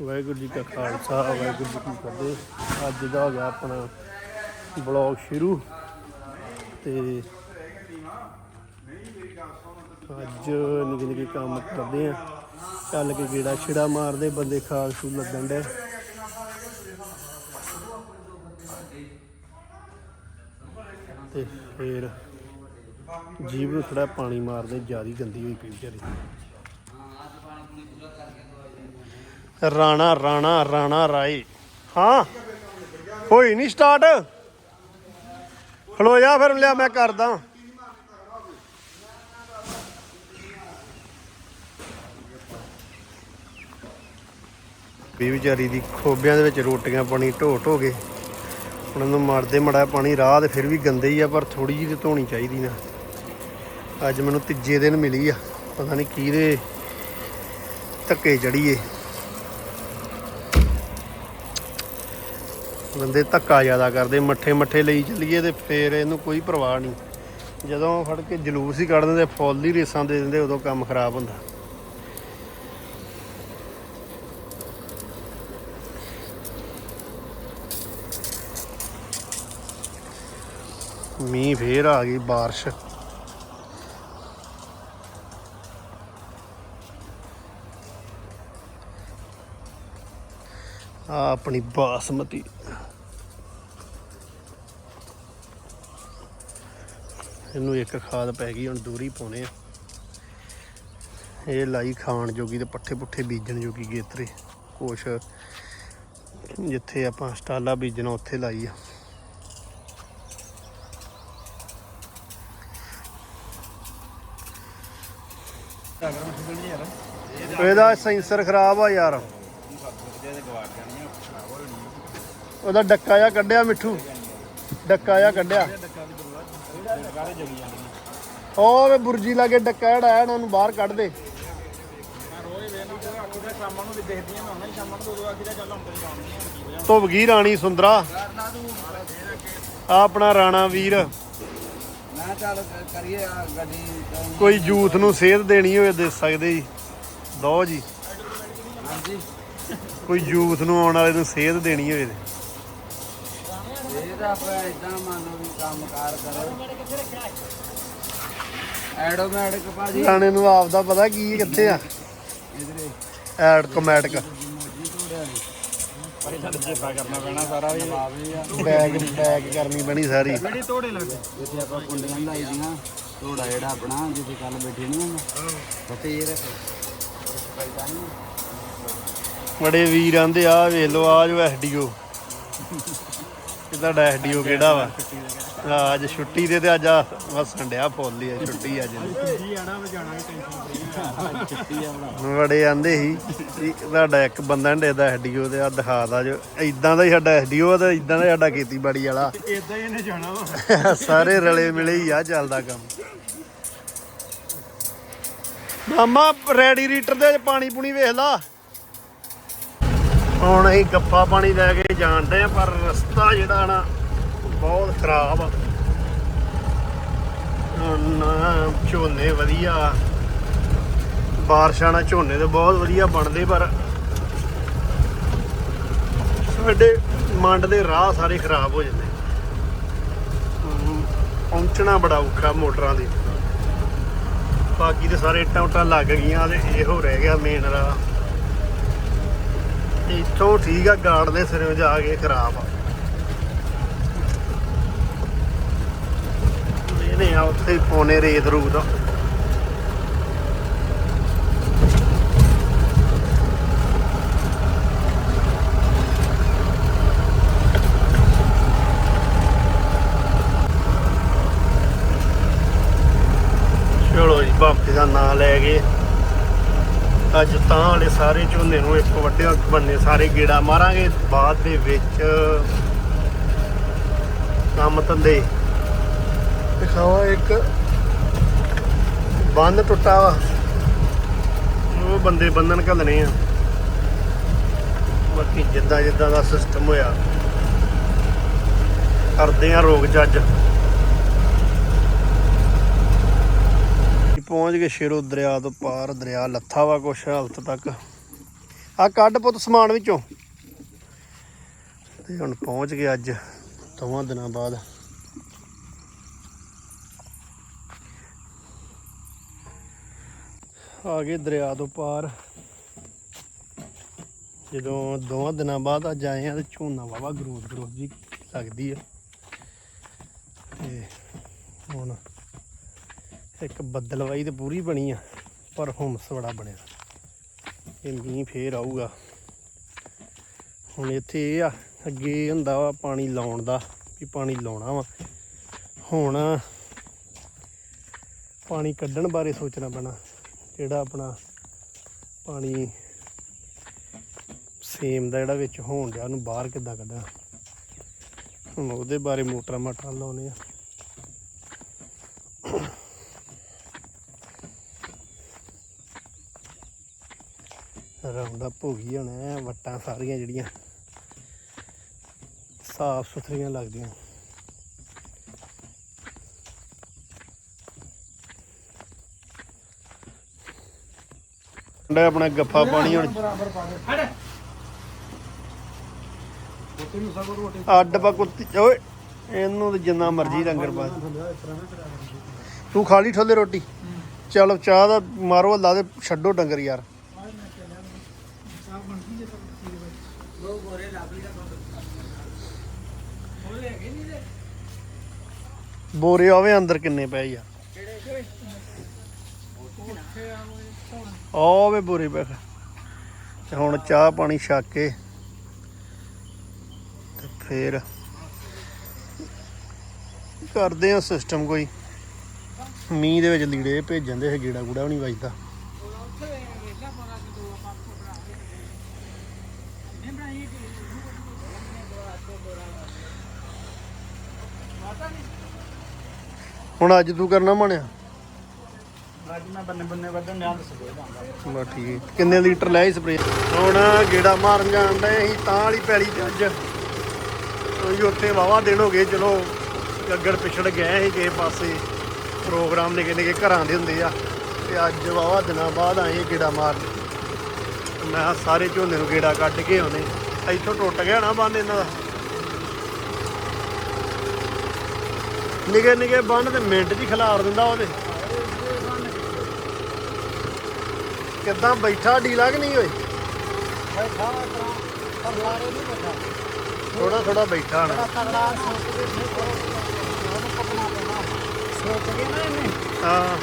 ਵਾਹਿਗੁਰੂ ਜੀ ਕਾ ਖਾਲਸਾ, ਵਾਹਿਗੁਰੂ ਜੀ ਕੀ ਫਤਿਹ। ਅੱਜ ਦਾ ਹੋ ਗਿਆ ਆਪਣਾ ਬਲੌਗ ਸ਼ੁਰੂ। ਤੇ ਅੱਜ ਨਿੱਕੇ ਨਿੱਕੇ ਕੰਮ ਕਰਦੇ ਆ। ਚੱਲ ਕੇ ਗੇੜਾ ਛਿੜਾ ਮਾਰਦੇ, ਬੰਦੇ ਖਾਲ ਸੂ ਲੱਗਣ ਦੇ ਤੇ ਫੇਰ ਜੀਭ ਨੂੰ ਥੋੜਾ ਪਾਣੀ ਮਾਰਦੇ, ਜਿਆਦੀ ਗੰਦੀ ਹੋਈ ਪਈ ਵਿਚਾਰੀ। ਰਾਣਾ ਰਾਣਾ ਰਾਣਾ ਰਾਏ। ਹਾਂ, ਹੋਈ ਨਹੀਂ ਸਟਾਰਟ ਖਲੋ ਜਾ ਫਿਰ, ਲਿਆ ਮੈਂ ਕਰਦਾ। ਵੀ ਵਿਚਾਰੀ ਦੀ ਖੋਬਿਆਂ ਦੇ ਵਿੱਚ ਰੋਟੀਆਂ ਪਾਣੀ ਢੋ ਢੋ ਕੇ ਉਹਨਾਂ ਨੂੰ ਮਾਰਦੇ ਮੜਾ ਪਾਣੀ, ਰਾਹ ਤੇ ਫਿਰ ਵੀ ਗੰਦੇ ਹੀ ਆ, ਪਰ ਥੋੜੀ ਜਿਹੀ ਤੇ ਧੋਣੀ ਚਾਹੀਦੀ ਨਾ। ਅੱਜ ਮੈਨੂੰ ਤੀਜੇ ਦਿਨ ਮਿਲੀ ਆ। ਪਤਾ ਨਹੀਂ ਕਿਹਦੇ ਧੱਕੇ ਚੜੀਏ ਬੰਦੇ ਧੱਕਾ ਜ਼ਿਆਦਾ ਕਰਦੇ, ਮੱਠੇ ਮੱਠੇ ਲਈ ਚੱਲੀਏ ਤੇ ਫੇਰ ਇਹਨੂੰ ਕੋਈ ਪਰਵਾਹ ਨਹੀਂ। ਜਦੋਂ ਫੜ ਕੇ ਜਲੂਸ ਹੀ ਕੱਢ ਦਿੰਦੇ, ਫੁੱਲ ਹੀ ਰੇਸਾਂ ਦੇ ਦਿੰਦੇ, ਉਦੋਂ ਕੰਮ ਖਰਾਬ ਹੁੰਦਾ। ਮੀਂਹ ਫੇਰ ਆ ਗਈ, ਬਾਰਿਸ਼। ਆ ਆਪਣੀ ਬਾਸਮਤੀ। ਇਹਨੂੰ ਇੱਕ ਖਾਦ ਪੈ ਗਈ, ਹੁਣ ਦੂਰੀ ਪਾਉਣੇ ਆ। ਇਹ ਲਾਈ ਖਾਣ ਜੋਗੀ ਤੇ ਪੱਠੇ ਪੁੱਠੇ ਬੀਜਣ ਜੋਗੀ ਗੇਤਰੇ, ਕੁਛ ਜਿੱਥੇ ਆਪਾਂ ਸਟਾਲਾ ਬੀਜਣਾ, ਉੱਥੇ ਲਾਈ ਆ। ਇਹਦਾ ਸੈਂਸਰ ਖਰਾਬ ਆ ਯਾਰ। ਉਹਦਾ ਡੱਕਾ ਜਿਹਾ ਕੱਢਿਆ ਮਿੱਠੂ, ਡੱਕਾ ਜਿਹਾ ਕੱਢਿਆ। ਉਹ ਵੇ ਬੁਰਜੀ ਲਾਗੇ ਡੱਕਾ ਜਿਹੜਾ ਹੈ ਉਹਨਾਂ ਨੂੰ ਬਾਹਰ ਕੱਢ ਦੇ। ਗਈ ਰਾਣੀ ਸੁੰਦਰਾ। ਆ ਆਪਣਾ ਰਾਣਾ ਵੀਰ। ਮੈਂ ਚੱਲ ਕਰੀਏ ਆ ਗੱਡੀ। ਤੋਂ। ਕੋਈ ਯੂਥ ਨੂੰ ਸੇਧ ਦੇਣੀ ਹੋਵੇ ਦੇ ਸਕਦੇ ਜੀ। ਦੋ ਜੀ। ਹਾਂਜੀ। ਕੋਈ ਯੂਥ ਨੂੰ ਆਉਣ ਵਾਲੇ ਨੂੰ ਸੇਧ ਦੇਣੀ ਹੋਵੇ ਤੇ। ਤਾਂ ਆਪਾਂ ਇਦਾਂ ਮੰਨੋ ਵੀ ਕੰਮ ਕਾਰ ਕਰੋ। ਐਡੋਮੈਟਿਕ ਭਾਜੀ। ਰਾਣੇ ਨੂੰ ਆਪ ਦਾ ਪਤਾ ਕੀ ਕਿੱਥੇ ਆ? ਇਧਰੇ ਐਡ ਕਮੈਟਿਕ ਮੋਜੀ ਤੋੜਿਆ ਨੇ ਪਰੇ ਛੱਡ ਚੇਪਾ ਕਰਨਾ ਪੈਣਾ ਸਾਰਾ ਵੀ। ਆਵੇ ਆ। ਬੈਗ ਬੈਗ ਕਰਨੀ ਬਣੀ ਸਾਰੀ। ਕਿਹੜੀ ਤੋੜੇ ਲੱਗ ਜਿੱਥੇ ਆਪਾਂ ਕੁੰਡੀਆਂ ਲਾਈ ਦੀਆਂ ਤੋੜਾ ਜਿਹੜਾ ਆਪਣਾ ਜਿੱਥੇ ਕੱਲ ਬੈਠੇ ਨਹੀਂ ਹਾਂ। ਫੇਰ ਪੈਦਾ ਨਹੀਂ ਬੜੇ ਵੀਰ ਆਂਦੇ ਆ ਵੇਖ ਲਓ ਆ ਜੋ ਐਸਡੀਓ ਇਹਦਾ ਐਸਡੀਓ ਕਿਹੜਾ ਵਾ? ਆ ਅੱਜ ਛੁੱਟੀ ਦੇ ਤੇ ਅੱਜ ਆ ਵਸਣ ਡਿਆ ਫੁੱਲ ਹੀ ਆ ਛੁੱਟੀ ਅੱਜ ਜੀ ਆਣਾ ਵਜਾਣਾ ਵੀ ਟੈਨਸ਼ਨ ਛੁੱਟੀ ਆ ਬਣਾ ਬੜੇ ਆਂਦੇ ਸੀ ਵੀ ਤੁਹਾਡਾ ਇੱਕ ਬੰਦਾ ਢੇ ਦਾ ਐਸਡੀਓ ਤੇ ਆ ਦਾ ਜੋ ਇਦਾਂ ਦਾ ਹੀ ਸਾਡਾ ਐਸਡੀਓ ਤੇ ਇਦਾਂ ਦਾ ਹੀ ਸਾਡਾ ਖੇਤੀਬਾੜੀ ਵਾਲਾ। ਇਦਾਂ ਹੀ ਇਹਨੇ ਜਾਣਾ ਵਾ। ਸਾਰੇ ਰਲੇ ਮਿਲੇ ਹੀ ਆ ਚੱਲਦਾ ਕੰਮ। ਮਾਮਾ ਰੈਡੀਏਟਰ ਦੇ ਵਿੱਚ ਪਾਣੀ ਪੂਣੀ ਵੇਖ ਲਾ। ਹੁਣ ਅਸੀਂ ਗੱਫਾ ਪਾਣੀ ਲੈ ਕੇ ਜਾਣਦੇ ਆ ਪਰ ਰਸਤਾ ਜਿਹੜਾ ਨਾ ਬਹੁਤ ਖਰਾਬ ਆ। ਨਾ ਝੋਨੇ ਵਧੀਆ। ਬਾਰਿਸ਼ਾਂ ਨਾਲ ਝੋਨੇ ਤੇ ਬਹੁਤ ਵਧੀਆ ਬਣਦੇ, ਪਰ ਸਾਡੇ ਮੰਡ ਦੇ ਰਾਹ ਸਾਰੇ ਖਰਾਬ ਹੋ ਜਾਂਦੇ। ਪਹੁੰਚਣਾ ਬੜਾ ਔਖਾ ਮੋਟਰਾਂ ਦੇ। ਬਾਕੀ ਤੇ ਸਾਰੇ ਇੱਟਾਂ ਉੱਟਾਂ ਲੱਗ ਗਈਆਂ ਤੇ ਇਹੋ ਰਹਿ ਗਿਆ ਮੇਨ ਰਾਹ। ਇੱਥੋਂ ਠੀਕ ਆ, ਗਾਰਡ ਦੇ ਸਿਰੇ ਜਾ ਕੇ ਖਰਾਬ ਆ। ਇਹਨੇ ਆ ਉੱਥੇ ਹੀ ਰੇਤ ਰੂਤ ਦਾ ਚਲੋ ਜੀ, ਬਾਪੇ ਦਾ ਨਾਂ ਲੈ ਕੇ ਅੱਜ ਤਾਂ ਵਾਲੇ ਸਾਰੇ ਝੋਨੇ ਨੂੰ ਇੱਕ ਵੱਡੇ ਬੰਨੇ ਸਾਰੇ ਗੇੜਾ ਮਾਰਾਂਗੇ। ਬਾਅਦ ਦੇ ਵਿੱਚ ਕੰਮ ਧੰਦੇ ਦਿਖਾਵਾ ਇੱਕ ਬੰਨ ਟੁੱਟਾ ਵਾ। ਉਹ ਬੰਦੇ ਬੰਨਣ ਘੱਲਣੇ ਆ। ਬਾਕੀ ਜਿੱਦਾਂ ਜਿੱਦਾਂ ਦਾ ਸਿਸਟਮ ਹੋਇਆ, ਕਰਦੇ ਆ ਰੋਗ ਜੱਜ ਪਹੁੰਚ ਗਏ ਸ਼ੇਰੋ ਦਰਿਆ ਤੋਂ ਪਾਰ, ਦਰਿਆ ਲੱਥਾ ਵਾ ਕੁਛ, ਹਾਲਤ ਤੱਕ। ਆ ਕੱਢ ਪੁੱਤ ਸਮਾਨ ਵਿੱਚੋਂ। ਤੇ ਹੁਣ ਪਹੁੰਚ ਗਏ ਅੱਜ, ਦੋਵਾਂ ਦਿਨਾਂ ਬਾਅਦ। ਆ ਗਏ ਦਰਿਆ ਤੋਂ ਪਾਰ। ਜਦੋਂ ਦੋਵਾਂ ਦਿਨਾਂ ਬਾਅਦ ਅੱਜ ਆਏ ਆ, ਤੇ ਝੋਨਾ ਵਾਵਾ ਗਰੋਥ ਗਰੋਥ ਜੀ ਲੱਗਦੀ ਆ। ਤੇ ਹੁਣ ਇੱਕ ਬੱਦਲਵਾਈ ਤੇ ਪੂਰੀ ਬਣੀ ਆ, ਪਰ ਹੁਮਸ ਬੜਾ ਬਣਿਆ। ਇਹ ਮੀਂਹ ਫੇਰ ਆਊਗਾ। ਹੁਣ ਇੱਥੇ ਇਹ ਆ, ਅੱਗੇ ਹੁੰਦਾ ਵਾ ਪਾਣੀ ਲਾਉਣ ਦਾ, ਵੀ ਪਾਣੀ ਲਾਉਣਾ ਵਾ। ਹੁਣ ਪਾਣੀ ਕੱਢਣ ਬਾਰੇ ਸੋਚਣਾ ਪੈਣਾ, ਜਿਹੜਾ ਆਪਣਾ ਪਾਣੀ ਸੇਮ ਦਾ ਜਿਹੜਾ ਵਿੱਚ ਹੋਣ ਡਿਆ, ਉਹਨੂੰ ਬਾਹਰ ਕਿੱਦਾਂ ਕੱਢਣਾ ਹੁਣ ਉਹਦੇ ਬਾਰੇ ਮੋਟਰਾਂ ਮਾਟਰਾਂ ਲਾਉਣੇ ਆ। ਰਾਉਂਡ ਅਪ ਹੋ ਗਈ ਹੁਣ ਐਂ ਵੱਟਾਂ ਸਾਰੀਆਂ ਜਿਹੜੀਆਂ ਸਾਫ਼ ਸੁਥਰੀਆਂ ਲੱਗਦੀਆਂ। ਮੁੰਡਾ ਆਪਣਾ ਗੱਫਾ ਪਾਣੀ ਹੁਣ। ਬਰਾਬਰ ਪਾ ਦੇ। ਹਟ ਉੱਤੇ ਨੂੰ ਸਗੋਂ ਰੋਟੀ ਅੱਡ ਪਾ ਕੁੱਤੀ। ਓਏ ਇਹਨੂੰ ਤੇ ਜਿੰਨਾ ਮਰਜ਼ੀ ਲੰਗਰ ਪਾ ਤੂੰ ਖਾ ਲਈ ਠੋਲੇ ਰੋਟੀ? ਚਲ ਚਾਹ ਦਾ ਮਾਰੋ ਅੱਲਾ ਦੇ ਛੱਡੋ ਡੰਗਰ ਯਾਰ ਦੋ ਗੋਰੇ ਲਾਬਲੀ ਦਾ ਬੋਲੇ ਹੈਗੇ ਨਹੀਂ ਦੇ ਬੋਰੇ ਆਵੇ ਅੰਦਰ ਕਿੰਨੇ ਪਏ ਆ। ਆਵੇ ਬੋਰੇ ਪੈ ਤੇ ਹੁਣ ਚਾਹ ਪਾਣੀ ਛੱਕ ਕੇ ਤੇ ਫੇਰ ਕਰਦੇ ਆ ਸਿਸਟਮ ਕੋਈ? ਮੀਂਹ ਦੇ ਵਿੱਚ ਲੀੜੇ ਭੇਜਣ ਦੇ ਗੀੜਾ ਗੂੜਾ ਵੀ ਨਹੀਂ ਵੱਜਦਾ ਉੱਥੇ ਵੇਲਾ ਪਾਣਾ ਕਿ ਦੋ ਆਪਾਂ ਕੋ ਬਣਾ ਕੇ ਨਹੀਂ ਬਣਾਈ ਕਿ ਮਾਤਾ ਨਹੀਂ ਹੁਣ ਅੱਜ ਤੂੰ ਕਰਨਾ ਬਣਿਆ? ਅੱਜ ਮੈਂ ਬੰਨੇ ਬੰਨੇ ਵਧਣ ਜਾਂ ਦੱਸ ਦੇ ਦਾਂਗਾ ਬਾ ਠੀਕ ਹੈ। ਕਿੰਨੇ ਲੀਟਰ ਲੈ ਸਪਰੇ ਹੁਣ ਗੇੜਾ ਮਾਰਨ ਜਾਣ ਡਏ ਅਸੀਂ ਤਾਂ ਵਾਲੀ ਪੈਲੀ ਤੇ ਅੱਜ। ਕੋਈ ਉੱਥੇ ਵਾਵਾ ਦਿਨ ਹੋ ਗਏ ਚਲੋ ਅੱਗੜ ਪਿਛੜ ਗਏ ਸੀ ਕਿਸੇ ਪਾਸੇ। ਪ੍ਰੋਗਰਾਮ ਨਿੱਕੇ ਨਿੱਕੇ ਘਰਾਂ ਦੇ ਹੁੰਦੇ ਆ। ਤੇ ਅੱਜ ਵਾਵਾ ਦਿਨਾਂ ਬਾਅਦ ਆਏ ਗੇੜਾ ਮਾਰਨ। ਮੈਂ ਸਾਰੇ ਝੋਨੇ ਨੂੰ ਗੇੜਾ ਕੱਢ ਕੇ ਆਉਨੇ ਇੱਥੋਂ ਟੁੱਟ ਗਿਆ ਨਾ ਬੰਨ ਇਹਨਾਂ ਦਾ। ਨਿੱਕੇ ਨਿੱਕੇ ਬੰਨ ਤੇ ਮਿੰਟ 'ਚ ਖਿਲਾਰ ਦਿੰਦਾ ਉਹਦੇ। ਕਿੱਦਾਂ ਬੈਠਾ ਡੀਲਾ ਕਿ ਨਹੀਂ ਓਏ? ਬੈਠਾ ਕਰਾਂ ਪਰ ਸਾਰੇ ਨਹੀਂ ਬੈਠਾ ਥੋੜਾ ਥੋੜਾ ਬੈਠਾ ਨਾ ਤਗੜਾ ਸੋਚ ਕੇ ਫਿਰ ਪਕਣਾ ਪੈਣਾ ਸੋਚ ਕੇ ਨਾ ਇਹਨੇ ਹਾਂ।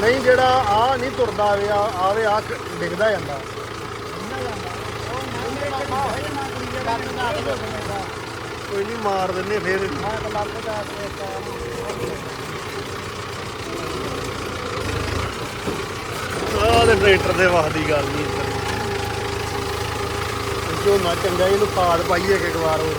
ਨਹੀਂ ਜਿਹੜਾ ਆ ਨਹੀਂ ਤੁਰਦਾ ਆਵੇ ਆਵੇ ਆ ਡਿੱਗਦਾ ਜਾਂਦਾ। ਕੋਈ ਨਹੀਂ ਮਾਰ ਦਿੰਨੇ ਫੇਰ। ਆਹ ਦੇ ਟਰੈਕਟਰ ਦੇ ਵਾਹਦੀ ਗੱਲ ਨਹੀਂ ਝੋਨਾ ਚੰਗਾ ਇਹਨੂੰ ਖਾਦ ਪਾਈਏ ਇੱਕ ਵਾਰ ਹੋਰ।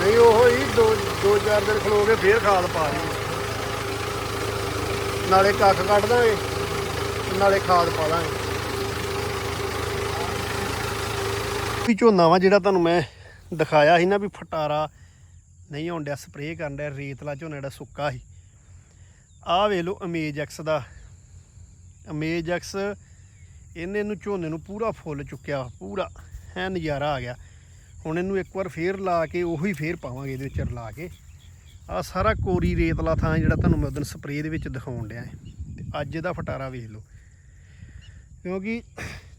ਨਹੀਂ, ਉਹ ਹੀ ਦੋ ਦੋ ਚਾਰ ਦਿਨ ਖਲੋ ਕੇ ਫੇਰ ਖਾਦ ਪਾ ਲਈ। ਨਾਲੇ ਕੱਖ ਕੱਢ ਦਾਂਗੇ। ਨਾਲੇ ਖਾਦ ਪਾ ਲਾਂਗੇ। ਵੀ ਝੋਨਾ ਵਾ ਜਿਹੜਾ ਤੁਹਾਨੂੰ ਮੈਂ ਦਿਖਾਇਆ ਸੀ ਨਾ ਵੀ ਫਟਾਰਾ ਨਹੀਂ ਆਉਣ ਡਿਆ ਸਪਰੇਅ ਕਰਨ ਡਿਆ ਰੇਤਲਾ ਝੋਨਾ ਜਿਹੜਾ ਸੁੱਕਾ ਸੀ। ਆਹ ਵੇਖ ਲਓ ਅਮੇਜ ਐਕਸ ਦਾ। ਅਮੇਜ ਐਕਸ ਇਹਨੇ ਨੂੰ ਝੋਨੇ ਨੂੰ ਪੂਰਾ ਫੁੱਲ ਚੁੱਕਿਆ, ਪੂਰਾ ਐ ਨਜ਼ਾਰਾ ਆ ਗਿਆ। ਹੁਣ ਇਹਨੂੰ ਇੱਕ ਵਾਰ ਫੇਰ ਲਾ ਕੇ ਉਹੀ ਫੇਰ ਪਾਵਾਂਗੇ ਇਹਦੇ ਵਿੱਚ ਰਲਾ ਕੇ। ਆ ਸਾਰਾ ਕੋਰੀ ਰੇਤਲਾ ਥਾਂ ਜਿਹੜਾ ਤੁਹਾਨੂੰ ਮੈਂ ਉਦੋਂ ਸਪਰੇਅ ਦੇ ਵਿੱਚ ਦਿਖਾਉਣ ਡਿਆ। ਹੈ ਤੇ ਅੱਜ ਇਹਦਾ ਫਟਾਰਾ ਵੇਖ ਲਓ। ਕਿਉਂਕਿ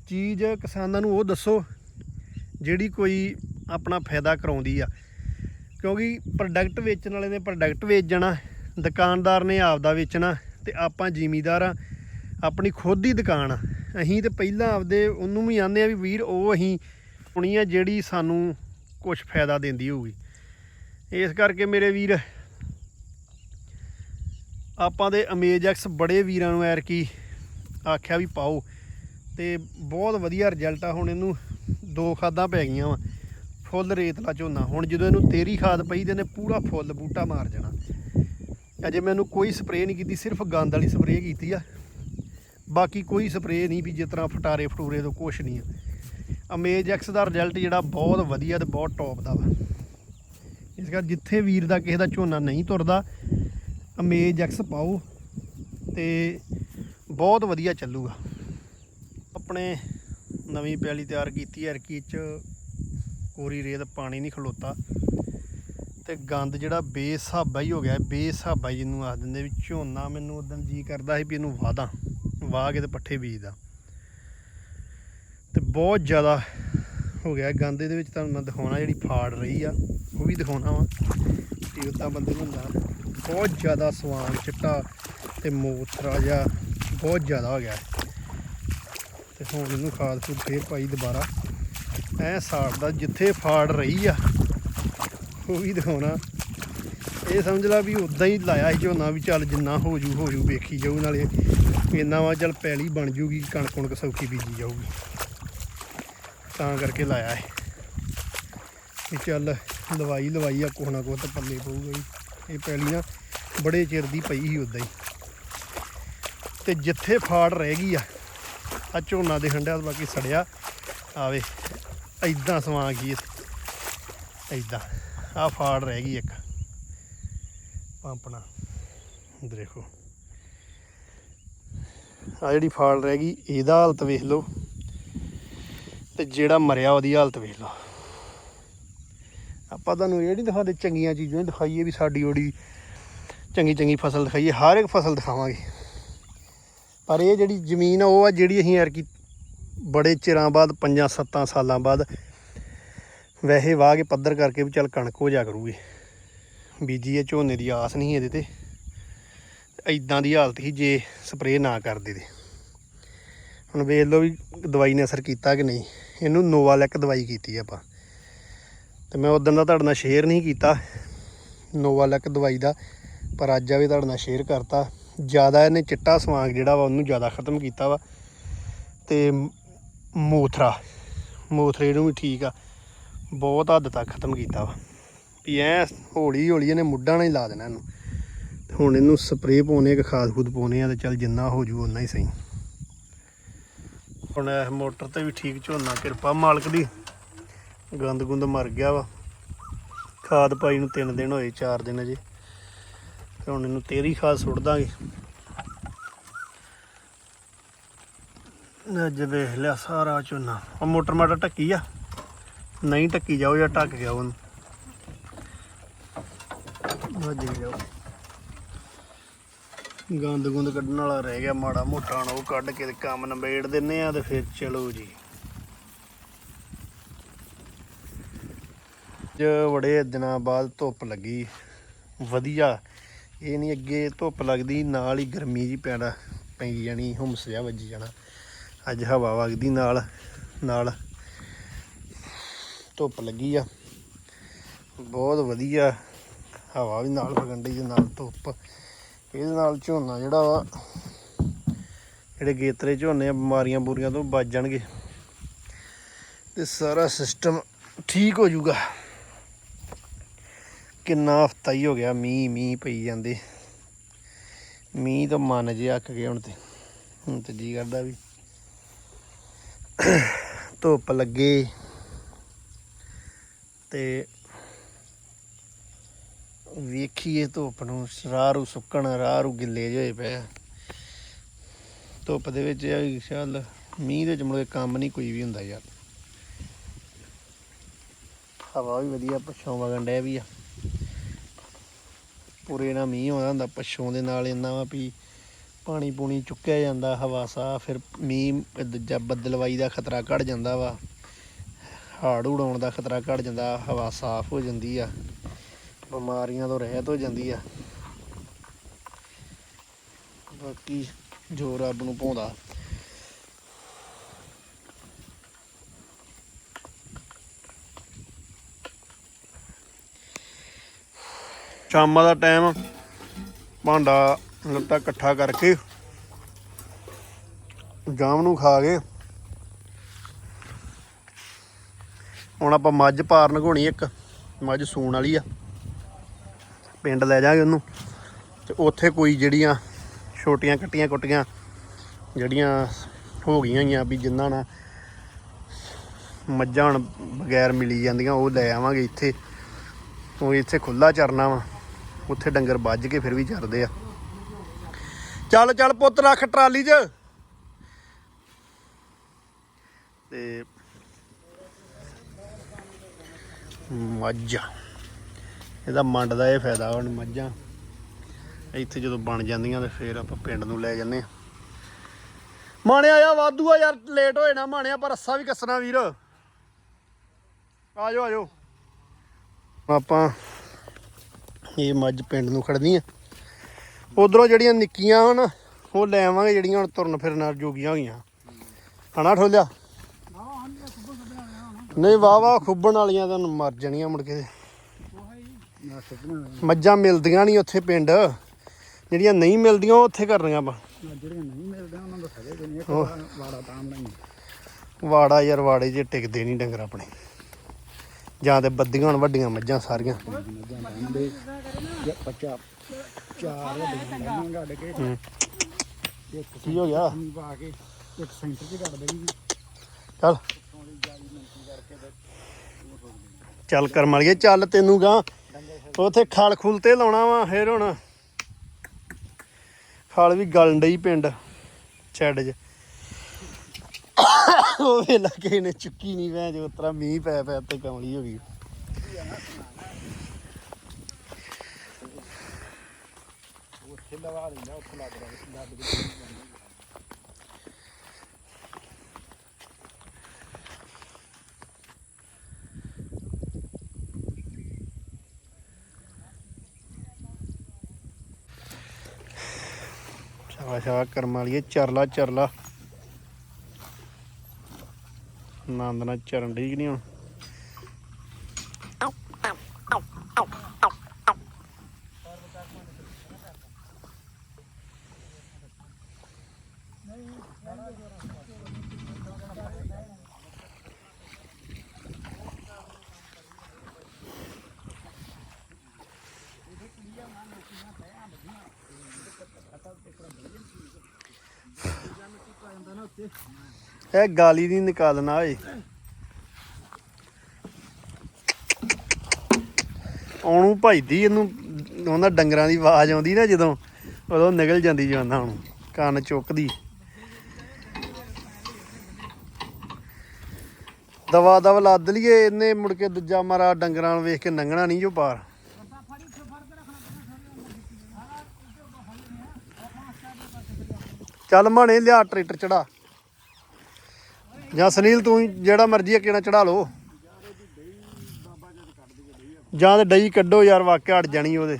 ਚੀਜ਼ ਕਿਸਾਨਾਂ ਨੂੰ ਉਹ ਦੱਸੋ ਜਿਹੜੀ ਕੋਈ ਆਪਣਾ ਫਾਇਦਾ ਕਰਾਉਂਦੀ ਆ। ਕਿਉਂਕਿ ਪ੍ਰੋਡਕਟ ਵੇਚਣ ਵਾਲੇ ਨੇ ਪ੍ਰੋਡਕਟ ਵੇਚਣਾ ਦੁਕਾਨਦਾਰ ਨੇ ਆਪਦਾ ਵੇਚਣਾ ਤੇ ਆਪਾਂ ਜ਼ਿਮੀਦਾਰ ਆ, ਆਪਣੀ ਖੁਦ ਦੀ ਦੁਕਾਨ ਆ। ਅਸੀਂ ਤੇ ਪਹਿਲਾਂ ਆਪਦੇ ਉਹਨੂੰ ਵੀ ਆਂਦੇ ਆ ਵੀ ਵੀਰ ਉਹ ਅਸੀਂ ਪੁਣੀ ਆ ਜਿਹੜੀ ਸਾਨੂੰ ਕੁਝ ਫਾਇਦਾ ਦਿੰਦੀ ਹੋਊਗੀ। ਇਸ ਕਰਕੇ ਮੇਰੇ ਵੀਰ, ਆਪਾਂ ਦੇ ਅਮੇਜ ਐਕਸ ਬੜੇ ਵੀਰਾਂ ਨੂੰ ਐਰ ਕੀ ਆਖਿਆ ਵੀ ਪਾਓ। ਤੇ ਬਹੁਤ ਵਧੀਆ ਰਿਜ਼ਲਟ ਆ, ਹੁਣ ਇਹਨੂੰ ਦੋ ਖਾਦਾਂ ਪੈ ਗਈਆਂ ਵਾ। ਫੁੱਲ ਰੇਤਲਾ ਝੋਨਾ। ਹੁਣ ਜਦੋਂ ਇਹਨੂੰ ਤੇਰੀ ਖਾਦ ਪਈ ਤੇ ਇਹਨੇ ਪੂਰਾ ਫੁੱਲ ਬੂਟਾ ਮਾਰ ਜਾਣਾ। ਅਜੇ ਮੈਨੂੰ ਕੋਈ ਸਪਰੇਅ ਨਹੀਂ ਕੀਤੀ, ਸਿਰਫ ਗੰਦ ਵਾਲੀ ਸਪਰੇਅ ਕੀਤੀ ਆ। ਬਾਕੀ ਕੋਈ ਸਪਰੇਅ ਨਹੀਂ ਵੀ ਜਿਸ ਤਰ੍ਹਾਂ ਫਟਾਰੇ ਫਟੂਰੇ ਤੋਂ ਕੁਛ ਨਹੀਂ ਆ। ਅਮੇਜ ਐਕਸ ਦਾ ਰਿਜ਼ਲਟ ਜਿਹੜਾ ਬਹੁਤ ਵਧੀਆ ਤੇ ਬਹੁਤ ਟੌਪ ਦਾ ਵਾ। ਇਸ ਕਰਕੇ ਜਿੱਥੇ ਵੀਰ ਦਾ ਕਿਸੇ ਦਾ ਝੋਨਾ ਨਹੀਂ ਤੁਰਦਾ ਅਮੇਜ ਐਕਸ ਪਾਓ ਤੇ ਬਹੁਤ ਵਧੀਆ ਚੱਲੂਗਾ। ਆਪਣੇ ਨਵੀਂ ਪੈਲੀ ਤਿਆਰ ਕੀਤੀ ਹੈ ਰਕੀ ਚ ਕੋਰੀ ਰੇਤ ਪਾਣੀ ਨਹੀਂ ਖਲੋਤਾ। ਤੇ ਗੰਦ ਜਿਹੜਾ ਬੇਸਾਬਾ ਹੀ ਹੋ ਗਿਆ, ਬੇਸਾਬਾ ਹੀ ਜਿਹਨੂੰ ਆਖ ਦਿੰਦੇ ਵੀ ਝੋਨਾ ਮੈਨੂੰ ਉਦੋਂ ਜੀ ਕਰਦਾ ਸੀ ਵੀ ਇਹਨੂੰ ਵਾਦਾ ਵਾਹ ਕੇ ਤੇ ਪੱਠੇ ਬੀਜਦਾ। ਤੇ ਬਹੁਤ ਜ਼ਿਆਦਾ ਹੋ ਗਿਆ ਗੰਦ, ਇਹਦੇ ਵਿੱਚ ਤੁਹਾਨੂੰ ਮੈਂ ਦਿਖਾਉਣਾ ਜਿਹੜੀ ਫਾੜ ਰਹੀ ਆ, ਉਹ ਵੀ ਦਿਖਾਉਣਾ ਵਾ ਤੇ ਉਦਾਂ ਬੰਦੇ ਨੂੰ ਹੁੰਦਾ। ਬਹੁਤ ਜ਼ਿਆਦਾ ਸਵਾਨ ਚਿੱਟਾ ਤੇ ਮੋਥਰਾ ਜਿਹਾ ਬਹੁਤ ਜ਼ਿਆਦਾ ਹੋ ਗਿਆ। ਹੁਣ ਇਹਨੂੰ ਖਾਦ ਫੂਦ ਫੇਰ ਪਾਈ ਦੁਬਾਰਾ। ਐ ਸਾੜਦਾ ਜਿੱਥੇ ਫਾੜ ਰਹੀ ਆ, ਉਹ ਵੀ ਦਿਖਾਉਣਾ। ਇਹ ਸਮਝ ਲਾ ਵੀ ਉਦਾਂ ਹੀ ਲਾਇਆ ਸੀ ਝੋਨਾ ਵੀ ਚੱਲ ਜਿੰਨਾ ਹੋ ਜੂ ਹੋ ਜੂ, ਵੇਖੀ ਜਾਊ, ਨਾਲੇ ਇੰਨਾ ਵਾ ਚੱਲ ਪੈਲੀ ਬਣ ਜੂਗੀ, ਕਣਕ ਕੁਣਕ ਸੌਖੀ ਬੀਜੀ ਜਾਊਗੀ। ਤਾਂ ਕਰਕੇ ਲਾਇਆ ਹੈ ਵੀ ਚੱਲ ਲਵਾਈ ਲਵਾਈ ਆ ਕੋਹ ਕੋਹ ਤਾਂ ਪੱਲੇ ਪਊਗਾ ਜੀ ਇਹ ਪੈਲੀ ਨਾ ਬੜੇ ਚਿਰ ਦੀ ਪਈ ਸੀ ਉਦਾਂ ਹੀ। ਤੇ ਜਿੱਥੇ ਫਾੜ ਰਹਿ ਗਈ ਆ ਆ ਝੋਨਾ ਦੇ ਹੰਡਿਆ ਬਾਕੀ ਸੜਿਆ। ਆਵੇ ਐਦਾਂ ਸਵਾਂ ਗਈ ਐਦਾਂ ਆ? ਫਾੜ ਰਹਿ ਗਈ ਇੱਕ। ਪੰਪਣਾ ਦੇਖੋ। ਆ ਜਿਹੜੀ ਫਾੜ ਰਹਿ ਗਈ, ਇਹਦਾ ਹਾਲਤ ਵੇਖ ਲਓ। ਤੇ ਜਿਹੜਾ ਮਰਿਆ ਉਹਦੀ ਹਾਲਤ ਵੇਖ ਲਓ। ਆਪਾਂ ਤੁਹਾਨੂੰ ਇਹ ਨਹੀਂ ਦਿਖਾਉਂਦੇ ਚੰਗੀਆਂ ਚੀਜ਼ਾਂ, ਦਿਖਾਈਏ ਵੀ ਸਾਡੀ ਓੜੀ ਚੰਗੀ ਚੰਗੀ ਫਸਲ ਦਿਖਾਈਏ। ਹਰ ਇੱਕ ਫਸਲ ਦਿਖਾਵਾਂਗੇ। ਪਰ ਇਹ ਜਿਹੜੀ ਜ਼ਮੀਨ ਆ, ਉਹ ਆ ਜਿਹੜੀ ਅਸੀਂ ਯਾਰ ਕੀ ਬੜੇ ਚਿਰਾਂ ਬਾਅਦ 5-7 ਸਾਲਾਂ ਬਾਅਦ ਵੈਸੇ ਵਾਹ ਕੇ ਪੱਧਰ ਕਰਕੇ ਵੀ ਚੱਲ ਕਣਕ ਹੋ ਜਾ ਕਰੂਗੀ। ਬੀਜੀ ਇਹ ਝੋਨੇ ਦੀ ਆਸ ਨਹੀਂ ਇਹਦੇ ਤੇ। ਇਦਾਂ ਦੀ ਹਾਲਤ ਸੀ ਜੇ ਸਪਰੇਅ ਨਾ ਕਰਦੇ ਤੇ। ਹੁਣ ਵੇਖ ਲਓ ਵੀ ਦਵਾਈ ਨੇ ਅਸਰ ਕੀਤਾ ਕਿ ਨਹੀਂ। ਇਹਨੂੰ ਨੋਵਾਲੈਕ ਦਵਾਈ ਕੀਤੀ ਆਪਾਂ। ਤੇ ਮੈਂ ਉਦੋਂ ਦਾ ਤੁਹਾਡੇ ਨਾਲ ਸ਼ੇਅਰ ਨਹੀਂ ਕੀਤਾ। ਨੋਵਾਲੈਕ ਦਵਾਈ ਦਾ, ਪਰ ਅੱਜ ਆ ਵੀ ਤੁਹਾਡੇ ਨਾਲ ਸ਼ੇਅਰ ਕਰਤਾ। ਜ਼ਿਆਦਾ ਇਹਨੇ ਚਿੱਟਾ ਸਵਾਂਗ ਜਿਹੜਾ ਵਾ ਉਹਨੂੰ ਜ਼ਿਆਦਾ ਖਤਮ ਕੀਤਾ ਵਾ। ਤੇ ਮ- ਮੋਥਰਾ, ਮੋਥਰੇ ਨੂੰ ਵੀ ਠੀਕ ਆ, ਬਹੁਤ ਹੱਦ ਤੱਕ ਖਤਮ ਕੀਤਾ ਵਾ। ਵੀ ਐ ਹੌਲੀ ਹੌਲੀ ਇਹਨੇ ਮੁੱਢਾਂ ਨਾਲ ਹੀ ਲਾ ਦੇਣਾ ਇਹਨੂੰ। ਤੇ ਹੁਣ ਇਹਨੂੰ ਸਪਰੇਅ ਪਾਉਣੇ ਕਿ ਖਾਦ ਖੂਦ ਪਾਉਣੇ ਆ ਤੇ ਚੱਲ ਜਿੰਨਾ ਹੋ ਜੂ ਓਨਾ ਹੀ ਸਹੀ। ਹੁਣ ਇਹ ਮੋਟਰ ਤੇ ਵੀ ਠੀਕ ਝੋਨਾ, ਕਿਰਪਾ ਮਾਲਕ ਦੀ। ਗੰਦ ਗੁੰਦ ਮਰ ਗਿਆ ਵਾ। ਖਾਦ ਪਾਈ ਨੂੰ 3 ਦਿਨ ਹੋਏ 4 ਦਿਨ ਅਜੇ। ਤੇ ਹੁਣ ਇਹਨੂੰ ਤੇਰੀ ਖਾਦ ਸੁੱਟ ਦਾਂਗੇ। ਅੱਜ ਵੇਖ ਲਿਆ ਸਾਰਾ ਝੋਨਾ। ਆ ਮੋਟਰ ਮਾਟਰ ਢੱਕੀ ਆ। ਨਹੀਂ ਢੱਕੀ ਜਾਓ ਜਾਂ ਢੱਕ ਗਿਆ ਉਹਨੂੰ ਵੱਜ ਜਾਓ ਗੰਦ ਗੁੰਦ ਕੱਢਣ ਵਾਲਾ ਰਹਿ ਗਿਆ ਮਾੜਾ ਮੋਟਾ। ਉਹ ਕੱਢ ਕੇ ਕੰਮ ਨਿਬੇੜ ਦਿੰਨੇ ਆ ਤੇ ਫਿਰ ਚਲੋ ਜੀ। ਜ ਬੜੇ ਦਿਨਾਂ ਬਾਅਦ ਧੁੱਪ ਲੱਗੀ। ਵਧੀਆ। ਇਹ ਨਹੀਂ ਅੱਗੇ ਧੁੱਪ ਲੱਗਦੀ, ਨਾਲ ਹੀ ਗਰਮੀ ਜੀ ਪੈਣਾ ਪੈ ਜਾਣੀ ਹੁਮਸ ਜਿਹਾ ਵੱਜੀ ਜਾਣਾ। ਅੱਜ ਹਵਾ ਵਗਦੀ ਨਾਲ ਨਾਲ ਧੁੱਪ ਲੱਗੀ ਆ। ਬਹੁਤ ਵਧੀਆ ਹਵਾ ਵੀ ਨਾਲ ਵਗਣ ਡਈ ਨਾਲ ਧੁੱਪ। ਇਹਦੇ ਨਾਲ ਝੋਨਾ ਜਿਹੜਾ ਵਾ, ਜਿਹੜੇ ਗੇਤਰੇ ਝੋਨੇ ਆ, ਬਿਮਾਰੀਆਂ ਬੂਰੀਆਂ ਤੋਂ ਬਚ ਜਾਣਗੇ। ਤੇ ਸਾਰਾ ਸਿਸਟਮ ਠੀਕ ਹੋ ਜਾਊਗਾ। ਕਿੰਨਾ ਹਫਤਾ ਹੀ ਹੋ ਗਿਆ ਮੀਂਹ ਮੀਂਹ ਪਈ ਜਾਂਦੇ। ਮੀਂਹ ਤਾਂ ਮਨ ਜੇ ਅੱਕ ਗਏ ਹੁਣ ਤੇ। ਹੁਣ ਤੇ ਜੀ ਕਰਦਾ ਵੀ। ਧੁੱਪ ਲੱਗੇ। ਤੇ ਵੇਖੀਏ ਧੁੱਪ ਨੂੰ। ਰਾਰੂ ਸੁੱਕਣ ਰਾਰੂ ਗਿੱਲੇ ਜਿਹੇ ਹੋਏ ਪਏ ਧੁੱਪ ਦੇ ਵਿੱਚ ਇਹ ਚੱਲ, ਮੀਂਹ ਦੇ ਚ ਮੁੜ ਕੰਮ ਨਹੀਂ ਕੋਈ ਵੀ ਹੁੰਦਾ ਯਾਰ। ਹਵਾ ਵੀ ਵਧੀਆ, ਪਛੋਂ ਵਗਣ ਡਿਆ ਵੀ ਆ। ਪੂਰੇ ਨਾ ਮੀਂਹ ਆਉਂਦਾ ਹੁੰਦਾ, ਪਛੋਂ ਦੇ ਨਾਲ ਇੰਨਾ ਵਾ ਵੀ ਪਾਣੀ ਪੂਣੀ ਚੁੱਕਿਆ ਜਾਂਦਾ, ਹਵਾ ਸਾਹ, ਫਿਰ ਮੀਂਹ ਦੂਜਾ ਬੱਦਲਵਾਈ ਦਾ ਖਤਰਾ ਘਟ ਜਾਂਦਾ ਵਾ, ਹਾੜ ਉਡਾਉਣ ਦਾ ਖਤਰਾ ਘਟ ਜਾਂਦਾ, ਹਵਾ ਸਾਫ਼ ਹੋ ਜਾਂਦੀ ਆ, ਬਿਮਾਰੀਆਂ ਤੋਂ ਰਹਿਤ ਹੋ ਜਾਂਦੀ ਆ। ਬਾਕੀ ਜੋ ਰੱਬ ਨੂੰ ਪਾਉਂਦਾ। ਸ਼ਾਮਾਂ ਦਾ ਟਾਈਮ। ਭਾਂਡਾ ਲੱਤਾ ਇਕੱਠਾ ਕਰਕੇ ਜਾਮ ਨੂੰ ਖਾ ਕੇ। ਹੁਣ ਆਪਾਂ ਮੱਝ ਪਾਰ ਨਗੋਣੀ ਇੱਕ। ਮੱਝ ਸੂਣ ਵਾਲੀ ਆ। ਪਿੰਡ ਲੈ ਜਾਾਂਗੇ ਉਹਨੂੰ। ਤੇ ਉੱਥੇ ਕੋਈ ਜਿਹੜੀਆਂ ਛੋਟੀਆਂ ਕੱਟੀਆਂ ਕੁੱਟੀਆਂ ਜਿਹੜੀਆਂ ਹੋ ਗਈਆਂ ਹੋਈਆਂ ਵੀ ਜਿੰਨਾਂ ਨਾਲ ਮੱਝਾਂ ਹੁਣ ਬਗੈਰ ਮਿਲੀ ਜਾਂਦੀਆਂ, ਉਹ ਲੈ ਆਵਾਂਗੇ ਇੱਥੇ। ਉਹ ਇੱਥੇ ਖੁੱਲਾ ਚਰਨਾ ਵਾ। ਉੱਥੇ ਡੰਗਰ ਵੱਜ ਕੇ ਫਿਰ ਵੀ ਚਰਦੇ ਆ। ਚੱਲ ਚੱਲ ਪੁੱਤ ਰੱਖ ਟਰਾਲੀ 'ਚ। ਤੇ ਮੱਝ ਇਹਦਾ ਮੰਡ ਦਾ ਇਹ ਫਾਇਦਾ ਹੁਣ ਮੱਝਾਂ। ਇੱਥੇ ਜਦੋਂ ਬਣ ਜਾਂਦੀਆਂ ਤੇ ਫਿਰ ਆਪਾਂ ਪਿੰਡ ਨੂੰ ਲੈ ਜਾਂਦੇ ਆ। ਮਾਣਿਆ ਆ, ਵਾਧੂ ਆ ਯਾਰ ਲੇਟ ਹੋਏ ਨਾ ਮਾਣਿਆ, ਪਰ ਰੱਸਾ ਵੀ ਕੱਸਣਾ ਵੀਰ। ਆ ਜਾਓ ਆ ਜਾਓ। ਆਪਾਂ ਇਹ ਮੱਝ ਪਿੰਡ ਨੂੰ ਖੜਨੀ ਆ। ਉਧਰੋਂ ਜਿਹੜੀਆਂ ਨਿੱਕੀਆਂ ਹਨ ਉਹ ਲੈ ਆਵਾਂਗੇ ਜਿਹੜੀਆਂ ਹੁਣ ਤੁਰਨ ਫਿਰਨ ਨਾਲ ਜੋਗੀਆਂ ਹੋਈਆਂ। ਹਣਾ ਠੋਲਿਆ? ਨਹੀਂ ਵਾਹ ਵਾਹ ਖੁੱਬਣ ਵਾਲੀਆਂ ਤਾਂ ਮਰ ਜਾਣੀਆਂ ਮੁੜ ਕੇ। ਮੱਝਾਂ ਮਿਲਦੀਆਂ ਨਹੀਂ ਉੱਥੇ ਪਿੰਡ। ਜਿਹੜੀਆਂ ਨਹੀਂ ਮਿਲਦੀਆਂ ਉਹ ਉੱਥੇ ਕਰਨੀਆਂ ਆਪਾਂ। ਜਿਹੜੀਆਂ ਨਹੀਂ ਮਿਲਦੇ ਉਹਨਾਂ ਦਾ ਸਦੇ ਨਹੀਂ। ਵਾੜਾ ਤਾਂ ਨਹੀਂ। ਵਾੜਾ ਯਾਰ ਵਾੜੇ 'ਚ ਟਿਕਦੇ ਨਹੀਂ ਡੰਗਰ ਆਪਣੇ। ਜਾਂ ਤੇ ਬੱਦੀਆਂ ਹੁਣ, ਵੱਡੀਆਂ ਮੱਝਾਂ ਸਾਰੀਆਂ। ਮੱਝਾਂ ਚਾਰ ਵੱਡੀਆਂ ਲੈਣਾਂ ਗੱਡ ਕੇ ਇੱਕ ਕੀ ਹੋ ਗਿਆ? ਸੰਨੀ ਪਾ ਕੇ ਇੱਕ ਸੈਂਟਰ 'ਚ ਕੱਢ ਦੇਣੀ ਚੱਲ। ਚੱਲ ਕਰ ਮਲੀਏ ਚੱਲ ਤੈਨੂੰ ਗਾ। ਉਥੇ ਖਲ ਖੁਲ ਤੇ ਲਾਉਣਾ ਵਾ, ਫੇਰ ਹੁਣ। ਖਲ ਵੀ ਗਲਣ ਡਈ ਪਿੰਡ, ਛੱਡ ਚ ਉਹ ਵੇਲਾ ਕਿਸੇ ਨੇ ਚੁੱਕੀ ਨਹੀਂ ਭੈਣ ਜੋ ਉਤਰਾ ਮੀਂਹ ਪੈ ਪੈ ਤੇ ਕਮਲੀ ਹੋ ਗਈ। ਉੱਥੇ ਲਵਾ ਲੈਂਦਾ ਉੱਥੇ ਲੱਗ ਰਿਹਾ ਲੱਗ ਗਿਆ ਸ਼ਾਬਾਸ਼ ਕਰਮ ਵਾਲੀਏ, ਚਰਲਾ ਚਰਲਾ। ਆਨੰਦ ਨਾਲ ਚਰਨ ਠੀਕ ਕਿ ਨਹੀਂ ਹੁਣ। ਇਹ ਗਾਲੀ ਨਹੀਂ ਨਿਕਾਲਣਾ ਓਏ। ਉਹਨੂੰ ਭਜਦੀ ਇਹਨੂੰ ਉਹਨਾਂ ਡੰਗਰਾਂ ਦੀ ਆਵਾਜ਼ ਆਉਂਦੀ ਨਾ ਜਦੋਂ, ਉਦੋਂ ਨਿਕਲ ਜਾਂਦੀ ਜਾਂਦਾ ਹੁਣ ਕੰਨ ਚੁੱਕਦੀ। ਦਵਾ ਦਵ ਲੱਦ ਲਈਏ, ਇਹਨੇ ਮੁੜ ਕੇ ਦੂਜਾ ਮਾਰਾ ਡੰਗਰਾਂ ਨੂੰ ਵੇਖ ਕੇ ਨੰਗਣਾ ਨਹੀਂ ਜੋ ਪਾਰ। ਚੱਲ ਮਾਣੇ ਲਿਆ ਟਰੈਕਟਰ ਚੜਾ। ਜਾਂ ਸੁਨੀਲ, ਤੂੰ ਜਿਹੜਾ ਮਰਜ਼ੀ ਆ ਕਿਹੜਾ ਚੜਾ ਲਓ। ਜਾਂ ਤੇ ਡਈ ਕੱਢੋ ਯਾਰ, ਵਾਕਿਆ ਅੜ ਜਾਣੀ ਉਹਦੇ।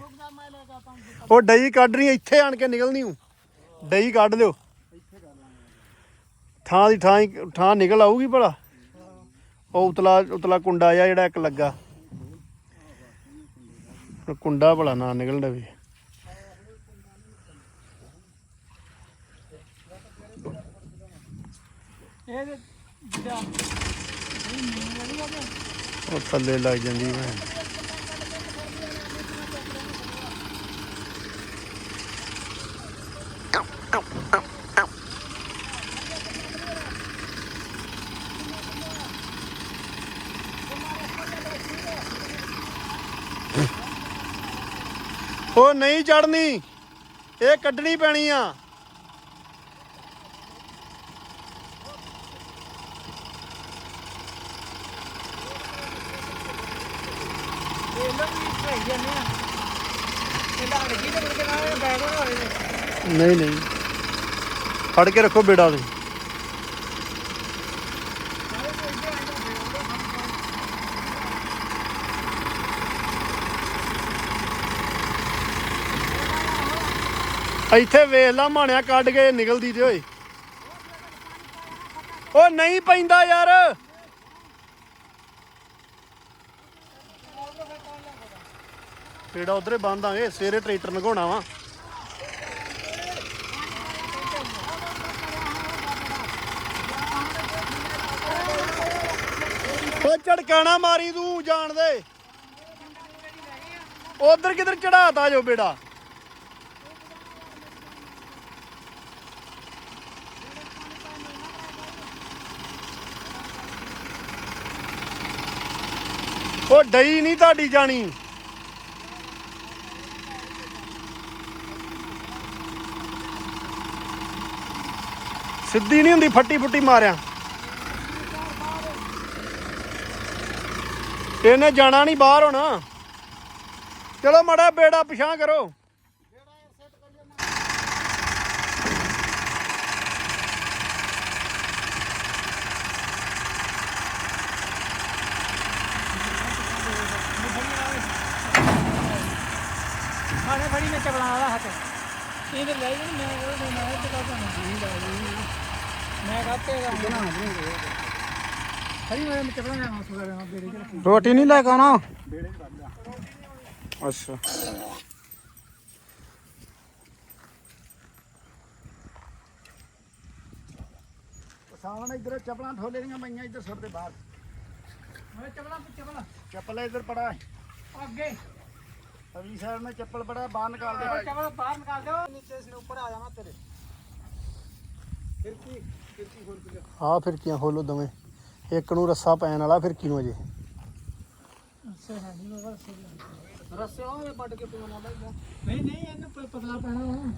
ਉਹ ਡਈ ਕੱਢਣੀ ਇੱਥੇ ਆਣ ਕੇ ਨਿਕਲਣੀ ਹੂੰ ਡਈ ਕੱਢ ਲਿਓ ਥਾਂ ਦੀ ਥਾਂ ਥਾਂ ਨਿਕਲ ਆਊਗੀ ਭਲਾ। ਉਹ ਉਤਲਾ ਉਤਲਾ ਕੁੰਡਾ ਆ ਜਿਹੜਾ ਇੱਕ ਲੱਗਾ। ਕੁੰਡਾ ਭਲਾ ਨਾ ਨਿਕਲਦਾ ਡਵੇ। ਇਹ ਉਹ ਥੱਲੇ ਲੱਗ ਜਾਂਦੀ ਮੈਂ ਉਹ ਨਹੀਂ ਚੜਨੀ ਇਹ ਕੱਢਣੀ ਪੈਣੀ ਆ ਇਹ ਲੋਕ ਵੀ ਭਾਈ ਜਾਂਦੇ ਆ ਇਹ ਲੜ ਗਈ ਤੇ ਮੁੜ ਕੇ ਨਾਲ ਬੈਗ ਹੋਏ ਨੇ ਨਹੀਂ ਨਹੀਂ। ਫੜ ਕੇ ਰੱਖੋ ਬੇੜਾ ਤੇ। ਇੱਥੇ ਵੇਖ ਲਾ, ਮਾਣਿਆ ਕੱਢ ਕੇ ਨਿਕਲਦੀ ਤੇ ਓਏ। ਉਹ ਨਹੀਂ ਪੈਂਦਾ ਯਾਰ। ਬੇੜਾ ਉਧਰੇ ਬੰਦਾਂਗੇ ਸਵੇਰੇ ਟਰੈਕਟਰ ਲਗਾਉਣਾ ਵਾ। ਝੜਕਾਣਾ ਮਾਰੀ ਤੂੰ, ਜਾਣ ਦੇ। ਉਧਰ ਕਿਧਰ ਚੜਾਤਾ ਜੋ ਬੇੜਾ? ਉਹ ਡਈ ਨਹੀਂ ਤੁਹਾਡੀ ਜਾਣੀ। ਸਿੱਧੀ ਨਹੀਂ ਹੁੰਦੀ, ਫੱਟੀ ਫੁੱਟੀ ਮਾਰਿਆ। ਇਹਨੇ ਜਾਣਾ ਨਹੀਂ ਬਾਹਰ ਹੋਣਾ। ਚਲੋ ਮੜਾ ਬੇੜਾ ਪਿਛਾਂ ਕਰੋ। ਖਾਣੇ ਫੜੀ ਮੈਂ ਚਪਲਾਂ ਵਾਲਾ ਹੱਥ। ਇਹ ਤੇ ਲੈ ਜੀ, ਮੈਂ ਉਹ ਦੇਣਾ ਤੇ ਤੁਹਾਨੂੰ ਜੀ ਮੈਂ ਕਹਤੇ ਬਣਾ ਬਣਾ ਰੋਟੀ ਨਹੀਂ ਲੈ ਕੇ ਆਉਣਾ? ਅੱਛਾ। ਸਾਵਣ ਇਧਰ ਚਪਲਾਂ ਠੋਲੇ ਦੀਆਂ ਪਈਆਂ ਇਧਰ ਸੁਰ ਦੇ ਬਾਹਰ। ਮੈਂ ਚਪਲਾਂ ਚਪਲਾਂ ਚਪਲ ਇਧਰ ਪੜਾ। ਅੱਗੇ। ਅਗਲੀ ਸਾਈਡ ਮੈਂ ਚੱਪਲ ਬੜਾ ਬਾਹਰ ਨਿਕਾਲ ਦੇ ਚੱਪਲ ਬਾਹਰ ਤੇਰੇ। ਖੋਲੋ ਦਵੇਂ। ਇੱਕ ਨੂੰ ਰੱਸਾ ਪੈਣ ਵਾਲਾ ਫਿਰਕੀ ਨੂੰ ਅਜੇ? ਅੱਛਾ ਹੈ ਨਹੀਂ ਬਾਬਾ ਰੱਸੇ ਰੱਸੇ ਉਹ ਵੱਢ ਕੇ ਪਵਾਉਣਾ ਪੈਂਦਾ ਨਹੀਂ ਨਹੀਂ ਇਹਨੂੰ ਪ- ਪਤਲਾ ਪੈਣਾ ਵਾ।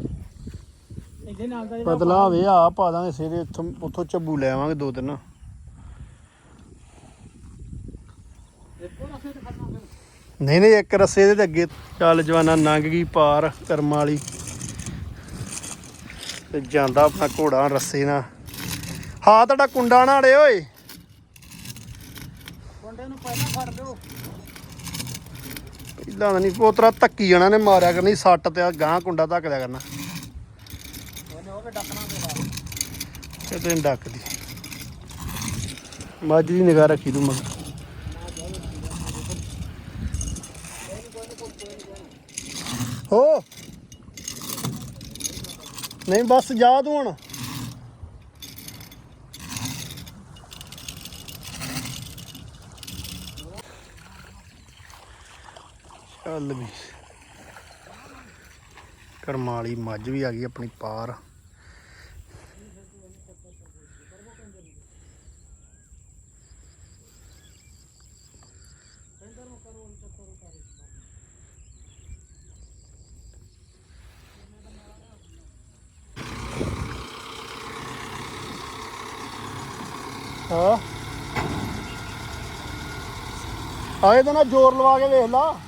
ਇਹਦੇ ਨਾਲ ਦਾ ਜਿਹੜਾ ਬਦਲਾ ਵੇ ਆ ਪਾ ਦਾਂਗੇ ਸਿਰੇ ਇੱਥੋਂ ਉੱਥੋਂ ਚੱਬੂ ਲੈ ਆਵਾਂਗੇ ਦੋ ਤਿੰਨ। ਇੱਕੋ ਰੱਸੇ ਤੇ ਖੜਨਾ ਫਿਰ। ਨਹੀਂ ਨਹੀਂ ਇੱਕ ਰੱਸੇ ਦੇ ਤੇ ਅੱਗੇ ਚੱਲ ਜਵਾਨਾ ਲੰਘ ਗਈ ਪਾਰ ਕਰਮ ਵਾਲੀ। ਤੇ ਜਾਂਦਾ ਆਪਣਾ ਘੋੜਾ ਰੱਸੇ ਨਾਲ। ਹਾਂ ਤੁਹਾਡਾ ਕੁੰਡਾ ਨਾ ਅੜੇ ਓਏ। ਨੂੰ ਪਹਿਲਾਂ ਫੜ ਲਿਓ। ਪਹਿਲਾਂ ਤਾਂ ਨਹੀਂ ਪੋਤਰਾ ਧੱਕੀ ਜਾਣਾ ਨੇ ਮਾਰਿਆ ਕਰਨੀ ਸੱਟ ਤੇ ਗਾਂ ਕੁੰਡਾ ਧੱਕ ਦਿਆ ਕਰਨਾ। ਉਹਨੇ ਉਹ ਕੇ ਡੱਕਣਾ ਮੇਰਾ ਇਹ ਤੇ ਡੱਕਦੀ। ਮੱਝ ਦੀ ਨਿਗਾਹ ਰੱਖੀ ਤੂੰ ਮਗਰ ਹੋ! ਨਹੀਂ ਬਸ ਜਾ ਤੂੰ ਹੁਣ। ਚੱਲ ਵੀ। ਕਰਮਾਂ ਵਾਲੀ ਮੱਝ ਵੀ ਆ ਗਈ ਆਪਣੀ ਪਾਰ। ਹਾਂ। ਆਏ ਤਾਂ ਨਾ ਜ਼ੋਰ ਲਵਾ ਕੇ ਵੇਖ ਲਾ।